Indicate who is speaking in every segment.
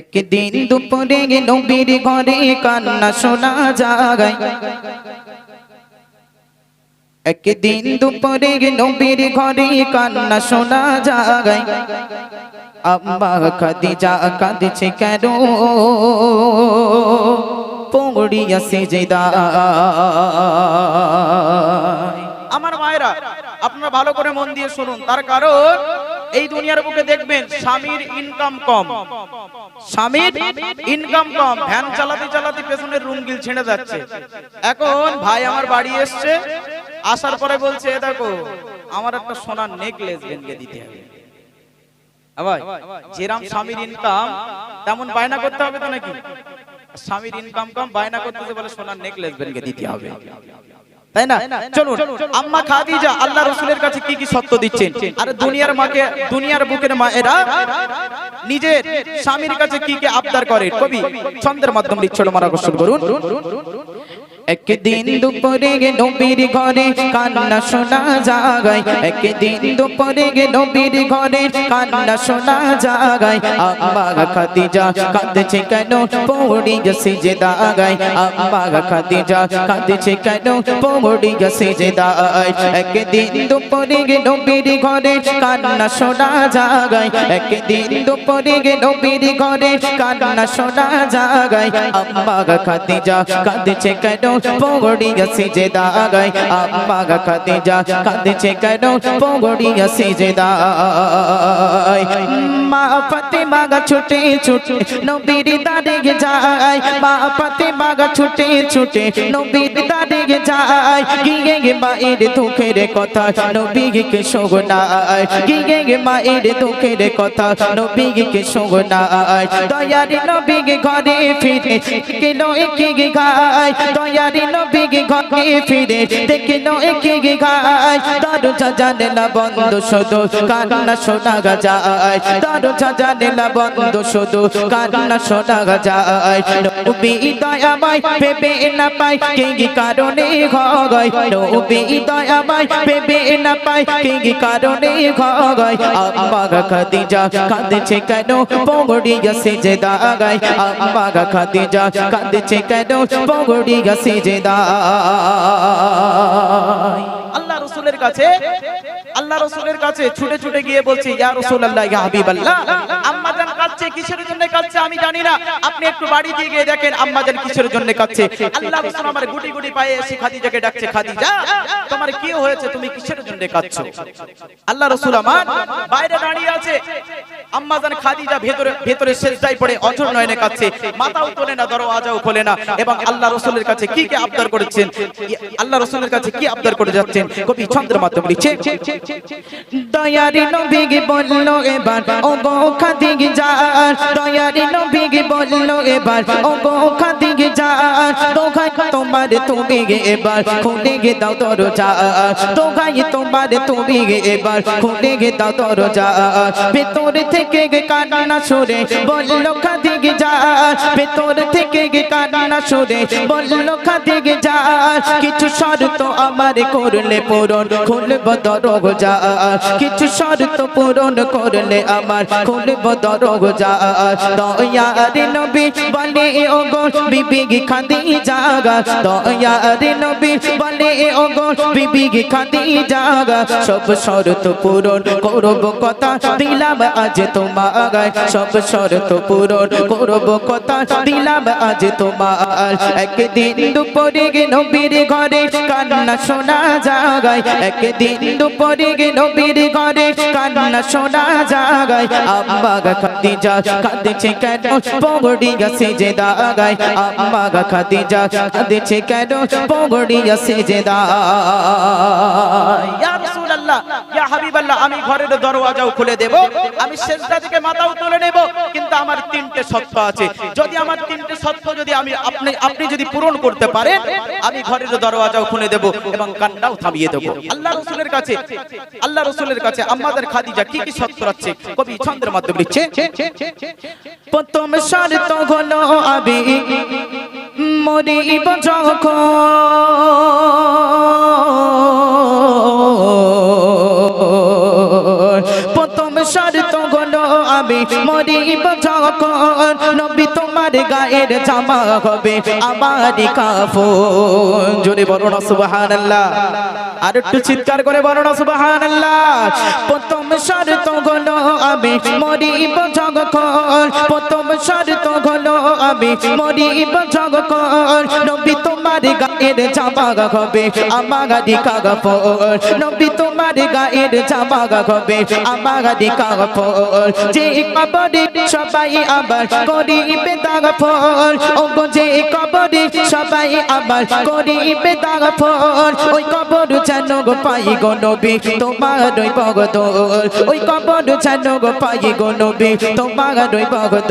Speaker 1: একদিন দুপুরে নবীর ঘরে কান্না শোনা যায়। একদিন দুপুরে নবীর ঘরে কান্না শোনা যায়। আম্মা খাদিজা কাঁদছে কেন? পড়িয়া সেজদা।
Speaker 2: আমার মায়েরা, আপনারা ভালো করে মন দিয়ে শুনুন। তার কারণ এই দুনিয়ার বুকে দেখবেন স্বামীর ইনকাম কম। স্বামীর ইনকাম কম। ভ্যান চালাতে চালাতে পেছনের রুমগিল ছেড়ে যাচ্ছে। এখন ভাই আমার বাড়ি এসছে, আসার পরে বলছে দেখো, আমার একটা সোনার নেকলেস বেনকে দিতে হবে। যেরাম স্বামীর ইনকাম তেমন বায়না করতে হবে তো নাকি? স্বামীর ইনকাম কম, বায়না করতেছে বলে সোনার নেকলেস বেনকে দিতে হবে। তাই না? চলুন আম্মা খাদিজা আল্লাহ রসুলের কাছে কি কি সত্য দিচ্ছেন? আর দুনিয়ার মাকে দুনিয়ার বুকের মা এরা নিজের স্বামীর কাছে কি কি আবদার করে? কবি ছন্দের মাধ্যমে ছোট মারা করুন।
Speaker 1: একদিন দুপুরে গে নবীর ঘরে কান্না শোনা যায় একদিন দুপুরে গে নবীর ঘরে কান্না শোনা যায় আম্মা খাদিজা কাঁদছে কেন? পড়ি গেছে যে দাগায় আম্মা খাদিজা কাঁদছে কেন? পড়ি গেছে যে দাগায় একদিন দুপুরে গে নবীর ঘরে কান্না শোনা যায় একদিন দুপুরে গে নবীর ঘরে কান্না শোনা যায় আম্মা খাদিজা কাঁদছে কেন? পগড়ি গেছে যে দাগায় আম্মা খাদিজা কাঁদছে কেন পগড়ি গেছে যে দাগায় মা ফাতেমা গা ছুটে ছুটে নবীর দাঁড়িয়ে যায়, মা ফাতেমা গা ছুটে ছুটে নবীর দাঁড়িয়ে যায়। গিয়ে গে মায়ের দুঃখের কথা নবীকে শোনায়, গিয়ে গে মায়ের দুঃখের কথা নবীকে শোনায়। দয়ারি নবীকে ঘরে ফিরে নবীকে ঘরে ফিরে দেখে নো একে গায় দরজা জানে না বন্ধ শুধু কান্না শোনা যায়। দরজা জানে না বন্ধ শুধু কান্না শোনা যায়। নবী দয়াময় ভেবে না পাই কে কারণে হয়। নবী দয়াময় ভেবে না পাই কে কারণে হয়। আম্মা খাদিজা কাঁদছে কেন? পগড়ি গেছে যে দাগায়। আম্মা খাদিজা কাঁদছে কেন? পগড়ি গেছে যে দাগায়
Speaker 2: আল্লাহ রসুলের কাছে আল্লাহ রসুলের কাছে ছুটে ছুটে গিয়ে বলছে, ইয়া রাসূলুল্লাহ, ইয়া কিসের জন্য আমি জানি না। আপনি একটু বাড়ি দিয়ে গিয়ে দেখেন কিসের জন্য আল্লাহ রাসূল আমার গুটি গুটি পায়ে এসে খাদিজাকে ডাকছে, খাদিজা, তোমার কি হয়েছে? তুমি কিসের জন্য আল্লাহ রাসূল আমার বাইরে দাঁড়িয়ে আছে। খাদিজা ভেতরে ভেতরে পড়ে নয়নে মাথাও তোলে না, দরওয়াজাও খোলে না। এবং আল্লাহ রাসূলের কাছে কি কি আবদার করেছেন? আল্লাহ রাসূলের কাছে কি আবদার করে যাচ্ছেন? কবি ছন্দের মাধ্যমে লিখছে
Speaker 1: দয়ারি নবীগে বলল এবার, ও গো খাদিগে যার দয়ারি নবীগে বলল এবার, ও গো খাদিগে যার দোহাই তোমার তুমি গে এবার, খুলে গে দাও তোর যা দোহাই তোমার তুমি গে এবার, খুলে গে দাও যা ভেতর থেকে গে কান্না সরে বলল খাদিগে যার ভেতর থেকে কান্না সরে বলল খাদিগে যার কিছু শর্ত আমার করলে পূরণ খুলব দরগ যা কিছু শর্ত পূরণ করলে আমার খুলব দরগ যা দয়ারে নবী বলে ও গো বিবি খাদি জাগা দয়ারে নবী বলে ও গো বিবি খাদি জাগা সব শর্ত পূরণ করব কথা দিলাম আজ তোমার সব শর্ত পূরণ করব কথা দিলাম আজ তোমার একদিন দুপুরে গে নবীর ঘরে কান্না শোনা জাগায়। একদিন দুপুরে গে নবীর ঘরে কান্না শোনা জাগায়। আম্মা গা খাদিজা, কাঁদছে কেন? পগড়ি গেছে যে দাগায়। আম্মা গা খাদিজা, কাঁদছে কেন? পগড়ি গেছে যে দাগায়।
Speaker 2: ইয়া আমি ঘরের দরওয়াজাও খুলে দেব, আমি সেজদা থেকে মাথাও তুলে নেব, কিন্তু আমার তিনটে সত্য আছে। যদি আমার তিনটে সত্য যদি আমি আপনি আপনি যদি পূরণ করতে পারেন, আমি ঘরের দরওয়াজাও খুলে দেব এবং কান্নাও থামিয়ে দেব। আল্লাহ রাসূলের কাছে, আল্লাহ রাসূলের কাছে আমাদের খাদিজা কি কি সত্য আছে? কবি ছন্দের মাধ্যমে লিখছে,
Speaker 1: প্রথম শর্ত হলো আমি, মরিব যখন প্রথম তো হলো আমি মরি যখন নবী তোমার গায়ের জামা হবে, আমারই কাফো জোরে বলো না, সুবহানাল্লাহ। আর একটু চিৎকার করে বলো না, সুবহানাল্লাহ। প্রথম শর্ত হলো আমি মরিব যখন প্রথম শর্ত হলো আমি মরিব যখন নবী তোমার গায়ের জামা হবে আমারই কাফন নবী তোমার গায়ের জামা হবে আমারই কাফন যে কবরে সবাই আবার করিবে দাগফল ও যে কবরে সবাই আবার করিবে দাগফল ওই কবর যেন গো পাই গো নবী, তোমার ওই ভগত ওই কবর যেন গো পাই গো নবী, তোমার ওই ভগত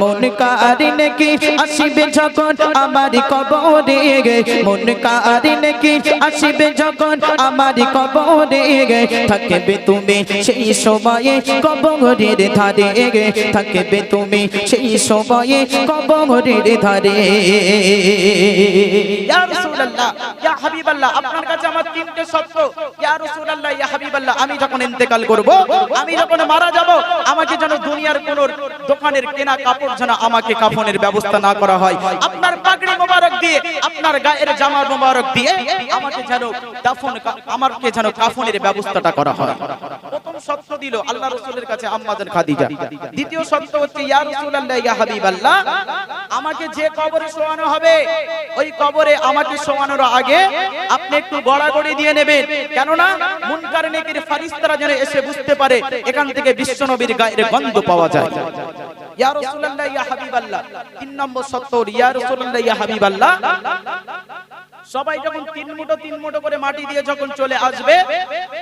Speaker 1: মন কারিনে কি আসিবে যখন আমারই কবরে মন কারিনে কি আসিবে যখন আমারই কবরে থাকবে তুমি সেই সময়ে কবরের ধারে থাকবে তুমি সেই সময়ে কবরের ধারে
Speaker 2: আমার আমি যখন ইন্তেকাল করব, আমি যখন মারা যাব, আমাকে যেন দুনিয়ার কোন দোকানের কেনা কাপড় যেন আমাকে কাফনের ব্যবস্থা না করা হয়। আপনার পাগড়ি মোবারক দিয়ে, আপনার গায়ের জামা মোবারক দিয়ে আমাকে যেন দাফন আমাকে যেন কাফনের ব্যবস্থাটা করা হয়। প্রথম শর্ত দিল আল্লাহ রাসূলের কাছে আম্মাজান খাদিজা। দ্বিতীয় শর্ত হচ্ছে, ইয়া রাসূলুল্লাহ, ইয়া হাবিবাল্লাহ, আমাকে যে কবরে শোয়ানো হবে, ওই কবরে আমাকে শোয়ানোর আগে আপনি একটু গড়াগড়ি দিয়ে নেবেন। কেননা মুনকার নেকির ফারিস্তারা যেন এসে বুঝতে পারে, এখান থেকে বিশ্বনবীর গায়ের গন্ধ পাওয়া যায়। সবাই যখন তিন মুঠো তিন মুঠো করে মাটি দিয়ে যখন চলে আসবে,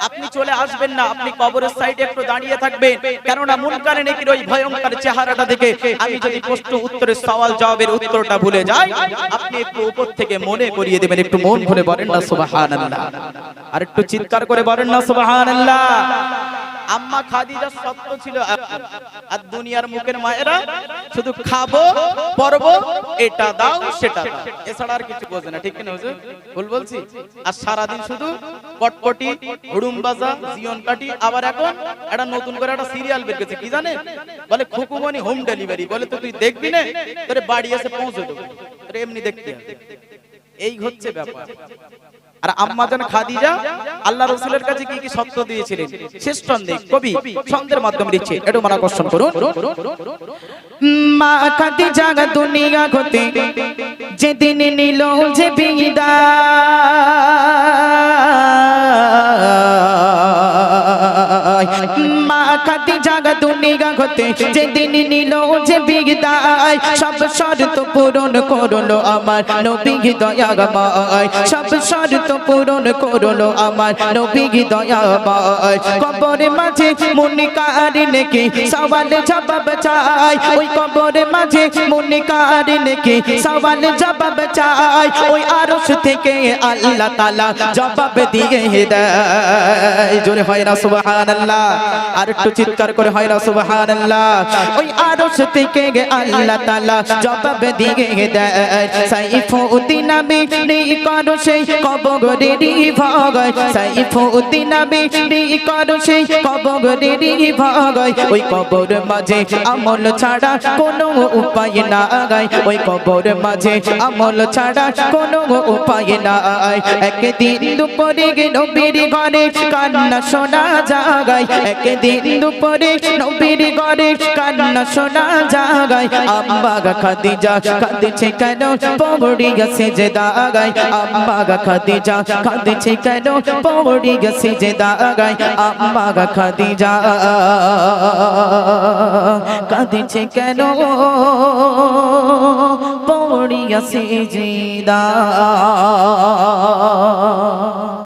Speaker 2: আপনি চলে আসবেন না, আপনি কবরের সাইডে একটু দাঁড়িয়ে থাকবেন। কেননা মুনকারে নেকির ওই ভয়ঙ্কর চেহারাটা দেখে আমি যদি প্রশ্ন উত্তরের সওয়াল জবাবের উত্তরটা ভুলে যাই, আপনি একটু উপর থেকে মনে করিয়ে দেবেন, একটু মন ভরে বলেন না, সুবহানাল্লাহ। আর একটু চিৎকার করে বলেন না, সুবহানাল্লাহ। আম্মা খাদিজা সত্য ছিল আর দুনিয়ার মুখের মায়েরা শুধু খাব, পরবো, এটা দাও, সেটা এছাড়া আর কিছু বোঝে না, ঠিক না হুজুর? ভুল বলছি? আর সারাদিন শুধু কটকটি হুড়ুম বাজা জিয়ন কাটি, আবার এখন একটা নতুন করে একটা সিরিয়াল বের করেছে, কি জানে বলে খুকুমনি হোম ডেলিভারি বলে তো তুই দেখবি না? তোরে বাড়ি এসে পৌঁছে দেবো। তোরে এমনি দেখতে এই হচ্ছে ব্যাপার। আর আম্মাজান খাদিজা আল্লাহ রসুলের কাছে কি কি সত্য দিয়েছিলেন? শেষ ছন্দে কবি ছন্দের মাধ্যমে দিচ্ছে। একটু মনে আকর্ষণ করুন।
Speaker 1: মা খাদিজা দুনিয়া গতে যেদিন নিল যে বিদায় কাটি জাগা দুনিয়া গতে যেদিন নিল যে বিদায় সব শর্ত পূরণ করল আমার নবী দয়াময় সব শর্ত পূরণ করল আমার নবী দয়াময় কবরে মাঝে মুনিকারি নেকি, সওয়াল জবাব চাই ওই কবরে মাঝে মুনিকারি নেকি, সওয়াল জবাব চাই ওই আরশ থেকে আল্লাহ তাআলা জবাব দিয়ে দেয়। জোরে হয় না, সুবহানাল্লাহ। আর একটু চিৎকার করে হয় না ওই আরশ থেকে আল্লাহ তাআলা জবাব দিয়ে দেয় আমল ছাড়া কোনো উপায় না গাই ওই কবর মাঝে আমল ছাড়া কোনো উপায় না একদিন দুপুরে নবীর ঘরে কান্না শোনা জাগাই একদিন দুপুরে নবীর ঘরে কান্না শোনা জাগাই আম্মা গা খাদিজা কাঁদছে কেন? পড়ি গেছে যে দাগাই আম্মা গা খাদিজা কাঁদছে কেন? পড়ি গেছে যে দাগাই আম্মা গা খাদিজা কাঁদছে কেন? পড়ি গেছে যে দা